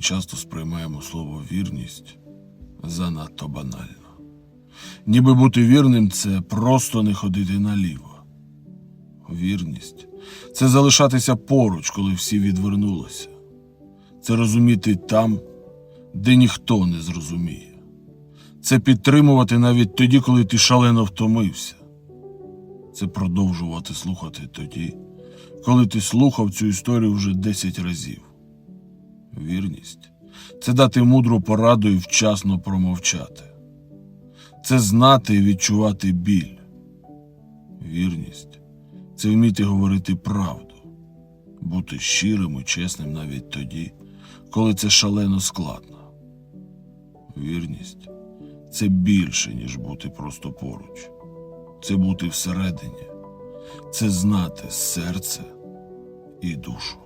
часто сприймаємо слово вірність занадто банально. Ніби бути вірним це просто не ходити наліво. Вірність це залишатися поруч, коли всі відвернулися. Це розуміти там, де ніхто не зрозуміє. Це підтримувати навіть тоді, коли ти шалено втомився. Це продовжувати слухати тоді, коли ти слухав цю історію вже 10 разів. Вірність це дати мудру пораду і вчасно промовчати. Це знати і відчувати біль. Вірність це вміти говорити правду, бути щирим і чесним навіть тоді, коли це шалено складно. Вірність це більше, ніж бути просто поруч. Це бути всередині, це знати серце і душу.